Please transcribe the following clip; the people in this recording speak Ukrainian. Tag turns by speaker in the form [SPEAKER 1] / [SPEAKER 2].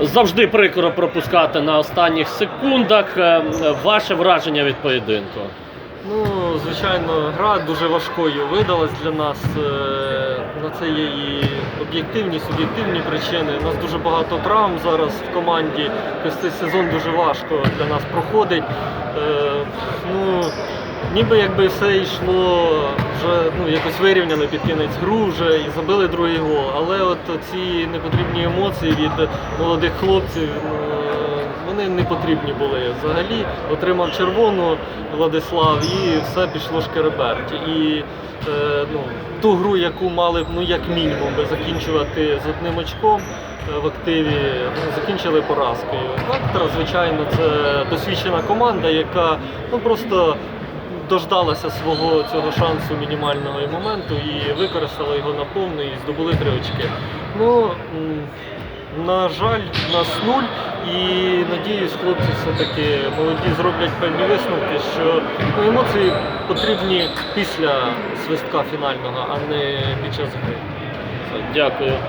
[SPEAKER 1] Завжди прикро пропускати на останніх секундах. Е, Ваше враження від поєдинку.
[SPEAKER 2] Ну, звичайно, гра дуже важкою видалась для нас. Е, На це є і об'єктивні, суб'єктивні причини. У нас дуже багато травм зараз в команді. Тобто цей сезон дуже важко для нас проходить. Е, Ну, ніби якби все йшло вже ну, якось вирівняно під кінець гру вже і забили другий гол. Але от ці непотрібні емоції від молодих хлопців. е, вони не потрібні були взагалі. Отримав червону Владислав і все пішло шкереберть. І е, ну, ту гру, яку мали б ну, як мінімум би закінчувати з одним очком е, в активі, ну, закінчили поразкою. Вектор, звичайно, це досвідчена команда, яка ну, просто дождалася свого цього шансу мінімального і моменту і використала його наповну і здобули три очки. Ну, на жаль, нас нуль, і надіюсь, хлопці все-таки молоді зроблять певні висновки, що ну, емоції потрібні після свистка фінального, а не під час гри.
[SPEAKER 1] Дякую.